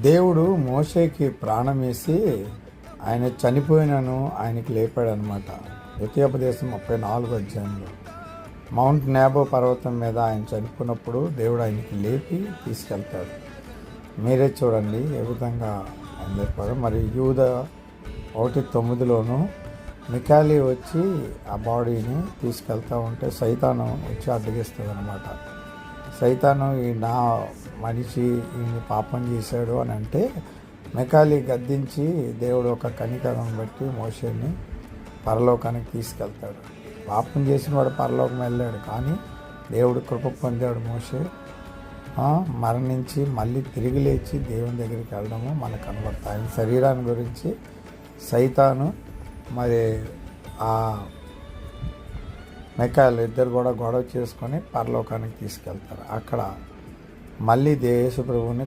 దేవుడు మోషేకి ప్రాణం వేసి ఆయన చనిపోయినను ఆయనకి లేపాడు అనమాట ద్వితీయోపదేశం ముప్పై నాలుగు అధ్యాయంలో. మౌంట్ నేబో పర్వతం మీద ఆయన చనిపోయినప్పుడు దేవుడు ఆయనకి లేపి తీసుకెళ్తాడు. మీరే చూడండి ఏ విధంగా ఆయన లేపాడు. మరి యూద ఒకటి తొమ్మిదిలోను మికాలి వచ్చి ఆ బాడీని తీసుకెళ్తా ఉంటే సైతానం వచ్చి అడ్డగిస్తుంది అనమాట సైతాను ఈ నా మనిషి ఈయన పాపం చేశాడు అని అంటే మెకాలి గద్దించి దేవుడు ఒక కనికరం బట్టి మోషేని పరలోకానికి తీసుకెళ్తాడు. పాపం చేసిన వాడు పరలోకం వెళ్ళాడు కానీ దేవుడు కృప పొందాడు మోసే మరణించి మళ్ళీ తిరిగి లేచి దేవుని దగ్గరికి వెళ్ళడము మనకు కనబడతాయి ఆయన శరీరాన్ని గురించి సైతాను మరి ఆ మెకాయలు ఇద్దరు కూడా గొడవ చేసుకొని పరలోకానికి తీసుకెళ్తారు. అక్కడ మళ్ళీ దేశ ప్రభువుని